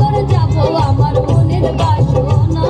করে যাব আমার মনের বাসনা।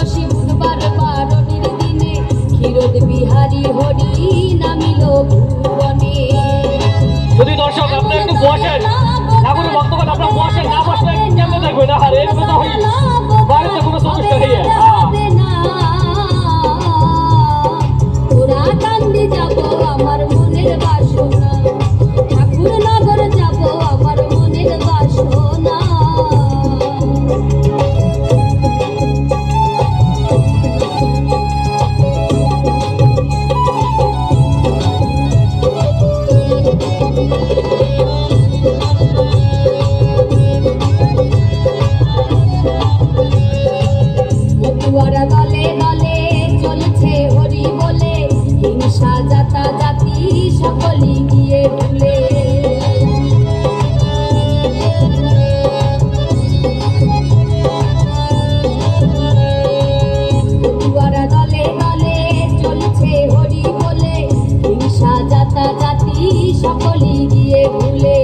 Hiroshima. ভুলে